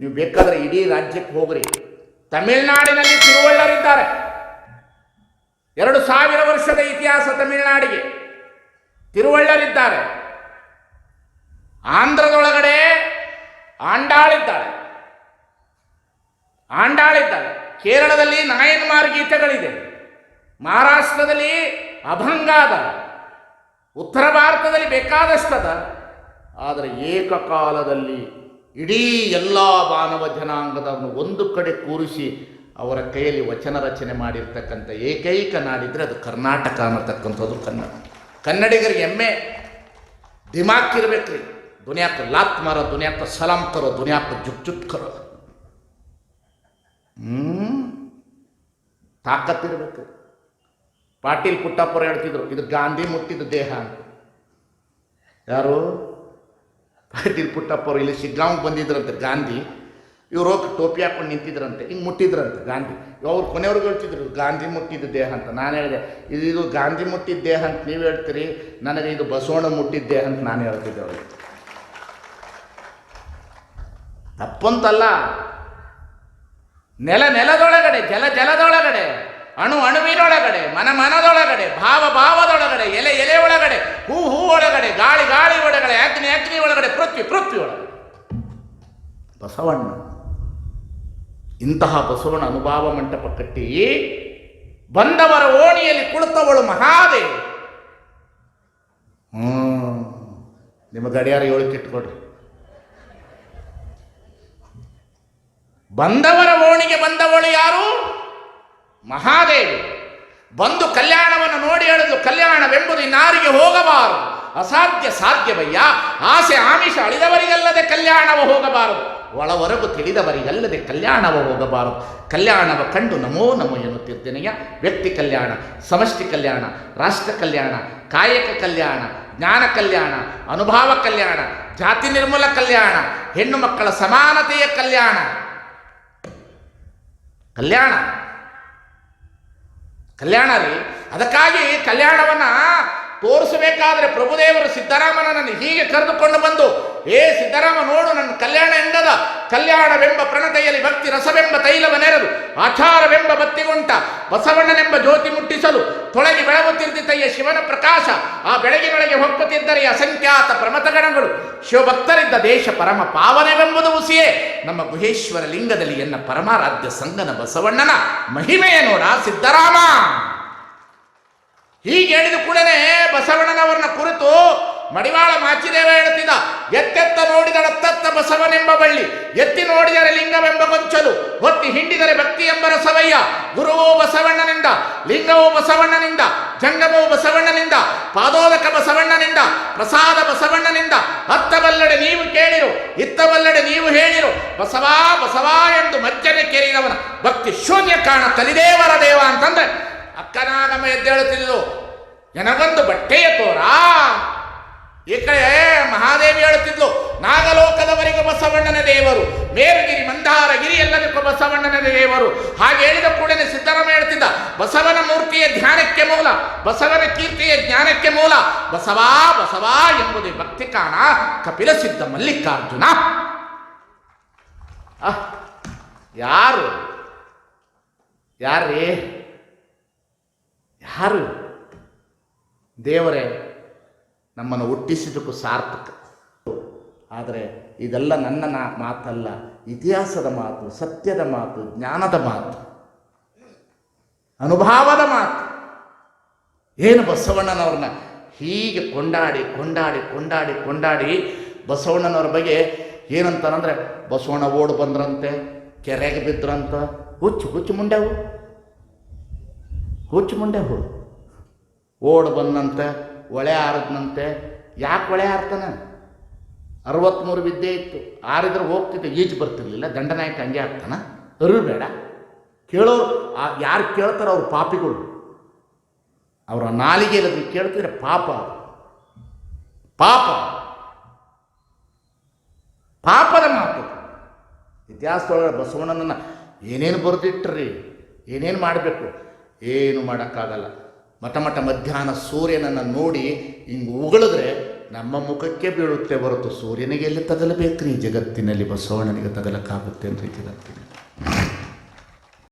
ನೀವು ಬೇಕಾದ್ರೆ ಇಡೀ ರಾಜ್ಯಕ್ಕೆ ಹೋಗ್ರಿ. ತಮಿಳುನಾಡಿನಲ್ಲಿ ತಿರುವಳ್ಳರಿದ್ದಾರೆ. ಎರಡು ಸಾವಿರ ವರ್ಷದ ಇತಿಹಾಸ ತಮಿಳುನಾಡಿಗೆ. ತಿರುವಳ್ಳರಿದ್ದಾರೆ. ಆಂಧ್ರದೊಳಗಡೆ ಆಂಡಾಳಿದ್ದಾರೆ. ಆಂಡಾಳಿದ್ದಾರೆ. ಕೇರಳದಲ್ಲಿ ನಾಯನ್ಮಾರ್ ಗೀತೆಗಳಿದೆ. ಮಹಾರಾಷ್ಟ್ರದಲ್ಲಿ ಅಭಂಗಾದ ಉತ್ತರ ಭಾರತದಲ್ಲಿ ಬೇಕಾದಷ್ಟದ. ಆದರೆ ಏಕಕಾಲದಲ್ಲಿ ಇಡೀ ಎಲ್ಲ ಮಾನವ ಜನಾಂಗದವನ್ನು ಒಂದು ಕಡೆ ಕೂರಿಸಿ ಅವರ ಕೈಯಲ್ಲಿ ವಚನ ರಚನೆ ಮಾಡಿರ್ತಕ್ಕಂಥ ಏಕೈಕ ನಾಡಿದರೆ ಅದು ಕರ್ನಾಟಕ ಅನ್ನತಕ್ಕಂಥದ್ದು ಕನ್ನಡ. ಕನ್ನಡಿಗರಿಗೆ ಹೆಮ್ಮೆ. ದಿಮಾಕ್ ಇರ್ಬೇಕ್ರಿ. ದುನಿಯಾಕ ಲಾತ್ ಮಾರ, ದುನಿಯಾಕ ಸಲಾಂ ಕರೋ, ದುನಿಯಾಕ ಜುಕ್ ಜುಕ್ ಕರೋ. ಹ್ಮ್. ತಾಕತ್ತಿರ್ಬೇಕು. ಪಾಟೀಲ್ ಪುಟ್ಟಪ್ಪರು ಹೇಳ್ತಿದ್ರು, ಇದು ಗಾಂಧಿ ಮುಟ್ಟಿದ ದೇಹ ಯಾರು? ಪಾಟೀಲ್ ಅವ್ರು ಇಲ್ಲಿ ಶಿಗ್ಗಾಂವ್ ಬಂದಿದ್ರಂತೆ ಗಾಂಧಿ. ಇವ್ರು ಹೋಗಿ ಟೋಪಿ ಹಾಕೊಂಡು ನಿಂತಿದ್ರಂತೆ, ಹಿಂಗೆ ಮುಟ್ಟಿದ್ರಂತೆ ಗಾಂಧಿ. ಅವ್ರು ಕೊನೆಯವ್ರಿಗೆ ಹೇಳ್ತಿದ್ರು, ಗಾಂಧಿ ಮುಟ್ಟಿದ ದೇಹ ಅಂತ. ನಾನು ಹೇಳಿದೆ ಇದು ಇದು ಗಾಂಧಿ ಮುಟ್ಟಿದ ದೇಹ ಅಂತ ನೀವು ಹೇಳ್ತೀರಿ, ನನಗೆ ಇದು ಬಸವಣ್ಣ ಮುಟ್ಟಿದ ದೇಹ ಅಂತ ನಾನು ಹೇಳ್ತಿದ್ದೆ ಅವ್ರಿಗೆ. ತಪ್ಪಂತಲ್ಲ. ನೆಲ ನೆಲದೊಳಗಡೆ, ಜಲ ಜಲದೊಳಗಡೆ, ಅಣು ಅಣುವಿನೊಳಗಡೆ, ಮನ ಮನದೊಳಗಡೆ, ಭಾವ ಭಾವದೊಳಗಡೆ, ಎಲೆ ಎಲೆ ಒಳಗಡೆ, ಹೂ ಹೂ ಒಳಗಡೆ, ಗಾಳಿ ಒಳಗಡೆ ಅಗ್ನಿ ಅಗ್ನಿ ಒಳಗಡೆ, ಪೃಥ್ವಿ ಪೃಥ್ವಿ ಒಳಗಡೆ. ಬಸವಣ್ಣ, ಇಂತಹ ಬಸವಣ್ಣ ಅನುಭಾವ ಮಂಟಪ ಕಟ್ಟಿ ಬಂದವರ ಓಣಿಯಲ್ಲಿ ಕುಳಿತವಳು ಮಹಾದೇವಿ. ಹ್ಮ್, ನಿಮ್ಮ ಗಡಿಯಾರ ಹೇಳಿಕಿಟ್ಕೊಡ್ರಿ ಬಂದವರ ಓಣಿಗೆ ಬಂದವಳು ಯಾರು? ಮಹಾದೇವಿ. ಬಂದು ಕಲ್ಯಾಣವನ್ನು ನೋಡಿ ಹೇಳಿದ್ರು ಕಲ್ಯಾಣವೆಂಬುದು ಇನ್ನಾರಿಗೆ ಹೋಗಬಾರದು. ಅಸಾಧ್ಯ ಸಾಧ್ಯವಯ್ಯ. ಆಸೆ ಆಮಿಷ ಅಳಿದವರಿಗಲ್ಲದೆ ಕಲ್ಯಾಣವ ಹೋಗಬಾರದು. ಒಳವರೆಗೂ ತಿಳಿದವರಿಗಲ್ಲದೆ ಕಲ್ಯಾಣವ ಹೋಗಬಾರದು. ಕಲ್ಯಾಣವ ಕಂಡು ನಮೋ ನಮೋ ಎನ್ನುತ್ತಿದ್ದೇನೆಯ? ವ್ಯಕ್ತಿ ಕಲ್ಯಾಣ, ಸಮಷ್ಟಿ ಕಲ್ಯಾಣ, ರಾಷ್ಟ್ರ ಕಲ್ಯಾಣ, ಕಾಯಕ ಕಲ್ಯಾಣ, ಜ್ಞಾನ ಕಲ್ಯಾಣ, ಅನುಭವ ಕಲ್ಯಾಣ, ಜಾತಿ ನಿರ್ಮೂಲ ಕಲ್ಯಾಣ, ಹೆಣ್ಣು ಮಕ್ಕಳ ಸಮಾನತೆಯ ಕಲ್ಯಾಣ. ಕಲ್ಯಾಣ. ಕಲ್ಯಾಣ ರೀ. ಅದಕ್ಕಾಗಿ ಕಲ್ಯಾಣವನ್ನ ತೋರಿಸಬೇಕಾದ್ರೆ ಪ್ರಭುದೇವರು ಸಿದ್ದರಾಮನನ್ನು ಹೀಗೆ ಕರೆದುಕೊಂಡು ಬಂದು, ಏ ಸಿದ್ದರಾಮ, ನೋಡು, ನನ್ನ ಕಲ್ಯಾಣ ಎಂದದ? ಕಲ್ಯಾಣವೆಂಬ ಪ್ರಣತೆಯಲ್ಲಿ ಭಕ್ತಿ ರಸವೆಂಬ ನೆರೆದು ಆಚಾರವೆಂಬ ಬತ್ತಿಗುಂಟ, ಬಸವಣ್ಣನೆಂಬ ಜ್ಯೋತಿ ಮುಟ್ಟಿಸಲು ತೊಳಗಿ ಬೆಳಗುತ್ತಿರುತ್ತಿದ್ದಯ್ಯ ಶಿವನ ಪ್ರಕಾಶ, ಆ ಬೆಳಗಿನೊಳಗೆ ಹೊಕ್ಕುತ್ತಿದ್ದರೆ ಅಸಂಖ್ಯಾತ ಪ್ರಮತಗಣಗಳು ಶಿವಭಕ್ತರಿದ್ದ ದೇಶ ಪರಮ ಪಾವನವೆಂಬುದು ಉಸಿಯೇ ನಮ್ಮ ಗುಹೇಶ್ವರ ಲಿಂಗದಲ್ಲಿ ಎನ್ನ ಪರಮಾರಾಧ್ಯ ಸಂಗನ ಬಸವಣ್ಣನ ಮಹಿಮೆಯ ನೋಡ ಸಿದ್ದರಾಮ. ಹೀಗೆ ಹೇಳಿದ ಕೂಡಲೇ ಬಸವಣ್ಣನವರನ್ನ ಕುರಿತು ಮಡಿವಾಳ ಮಾಚಿದೇವ ಹೇಳುತ್ತಿದ್ದ ಎತ್ತೆತ್ತ ನೋಡಿದಳತ್ತತ್ತ ಬಸವನೆಂಬ ಬಳ್ಳಿ, ಎತ್ತಿ ನೋಡಿದರೆ ಲಿಂಗವೆಂಬ ಗೊಂಚಲು ಹೊತ್ತಿ ಹಿಂಡಿದರೆ ಭಕ್ತಿ ಎಂಬ ರಸವಯ್ಯ, ಗುರುವೋ ಬಸವಣ್ಣನಿಂದ, ಲಿಂಗವೋ ಬಸವಣ್ಣನಿಂದ, ಜಂಗಮೋ ಬಸವಣ್ಣನಿಂದ, ಪಾದೋದಕ ಬಸವಣ್ಣನಿಂದ, ಪ್ರಸಾದ ಬಸವಣ್ಣನಿಂದ ಹತ್ತಬಲ್ಲಡೆ ನೀವು ಕೇಳಿರು, ಇತ್ತಬಲ್ಲಡೆ ನೀವು ಹೇಳಿರು, ಬಸವಾ ಬಸವಾ ಎಂದು ಮಜ್ಜನೆ ಕೇರಿದವನ ಭಕ್ತಿ ಶೂನ್ಯ ಕಾಣ ಕಲಿದೇವರ ದೇವ ಅಂತಂದ್ರೆ ಅಕ್ಕನಾಗಮ ಎದ್ದೇಳುತ್ತಿದ್ದು ನನಗೊಂದು ಬಟ್ಟೆಯ ತೋರ ಈ ಕಡೆ ಮಹಾದೇವಿ ಹೇಳುತ್ತಿದ್ಲು, ನಾಗಲೋಕದವರೆಗೂ ಬಸವಣ್ಣನ ದೇವರು, ಮೇರುಗಿರಿ, ಮಂದಾರಗಿರಿ ಎಲ್ಲದಕ್ಕೂ ಬಸವಣ್ಣನ ದೇವರು. ಹಾಗೆ ಹೇಳಿದ ಕೂಡಲೇ ಸಿದ್ದರಾಮ ಹೇಳ್ತಿದ್ದ, ಬಸವನ ಮೂರ್ತಿಯ ಧ್ಯಾನಕ್ಕೆ ಮೂಲ, ಬಸವನ ಕೀರ್ತಿಯ ಜ್ಞಾನಕ್ಕೆ ಮೂಲ, ಬಸವಾ ಬಸವಾ ಎಂಬುದೇ ಭಕ್ತಿ ಕಾಣ, ಕಪಿಲ ಸಿದ್ಧ ಮಲ್ಲಿಕಾರ್ಜುನ. ಯಾರು? ಯಾರೇ ಯಾರು? ದೇವರೇ? ನಮ್ಮನ್ನು ಹುಟ್ಟಿಸಿದಕ್ಕೂ ಸಾರ್ಥಕ. ಆದರೆ ಇದೆಲ್ಲ ನನ್ನ ಮಾತಲ್ಲ, ಇತಿಹಾಸದ ಮಾತು, ಸತ್ಯದ ಮಾತು, ಜ್ಞಾನದ ಮಾತು, ಅನುಭವದ ಮಾತು. ಏನು ಬಸವಣ್ಣನವ್ರನ್ನ ಹೀಗೆ ಕೊಂಡಾಡಿ ಕೊಂಡಾಡಿ ಕೊಂಡಾಡಿ ಕೊಂಡಾಡಿ ಬಸವಣ್ಣನವ್ರ ಬಗ್ಗೆ ಏನಂತಾನಂದ್ರೆ, ಬಸವಣ್ಣ ಓಡ್ ಬಂದ್ರಂತೆ, ಕೆರೆಗೆ ಬಿದ್ರಂತ, ಹುಚ್ಚು ಹುಚ್ಚು ಮುಂಡೆವು ಹುಚ್ಚು ಮುಂಡೆವು ಓಡ್ ಬಂದಂತೆ ಒಳೆ ಆರದ್ನಂತೆ. ಯಾಕೆ ಒಳೆ ಹಾರ್ತಾನೆ ಅರವತ್ತ್ಮೂರು ವಿದ್ಯೆ ಇತ್ತು. ಆರಿದ್ರೆ ಹೋಗ್ತಿದ್ದೆ. ಈಜು ಬರ್ತಿರ್ಲಿಲ್ಲ. ದಂಡನಾಯಕ ಹಂಗೆ ಆಗ್ತಾನ. ಅರು ಬೇಡ. ಕೇಳೋರು ಯಾರು ಕೇಳ್ತಾರೋ ಅವ್ರು ಪಾಪಿಗಳು. ಅವರ ನಾಲಿಗೆ ಇಲ್ಲದ್ರೆ ಕೇಳ್ತಿದ್ರೆ ಪಾಪ ಪಾಪ. ಪಾಪದ ಮಾತು. ಇತಿಹಾಸದೊಳಗೆ ಬಸವಣ್ಣನನ್ನು ಏನೇನು ಬರೆದಿಟ್ಟ್ರಿ ಏನೇನು ಮಾಡಬೇಕು? ಏನು ಮಾಡೋಕ್ಕಾಗಲ್ಲ. ಮಠ ಮಠ ಮಧ್ಯಾಹ್ನ ಸೂರ್ಯನನ್ನು ನೋಡಿ ಹಿಂಗೆ ಉಗಳಿದ್ರೆ ನಮ್ಮ ಮುಖಕ್ಕೆ ಬೀಳುತ್ತೆ ಹೊರತು ಸೂರ್ಯನಿಗೆ ಎಲ್ಲಿ ಈ ಜಗತ್ತಿನಲ್ಲಿ ಬಸವಣ್ಣನಿಗೆ ತಗಲಕ್ಕಾಗುತ್ತೆ ಅಂತ ಜಗತ್ತಿನಲ್ಲಿ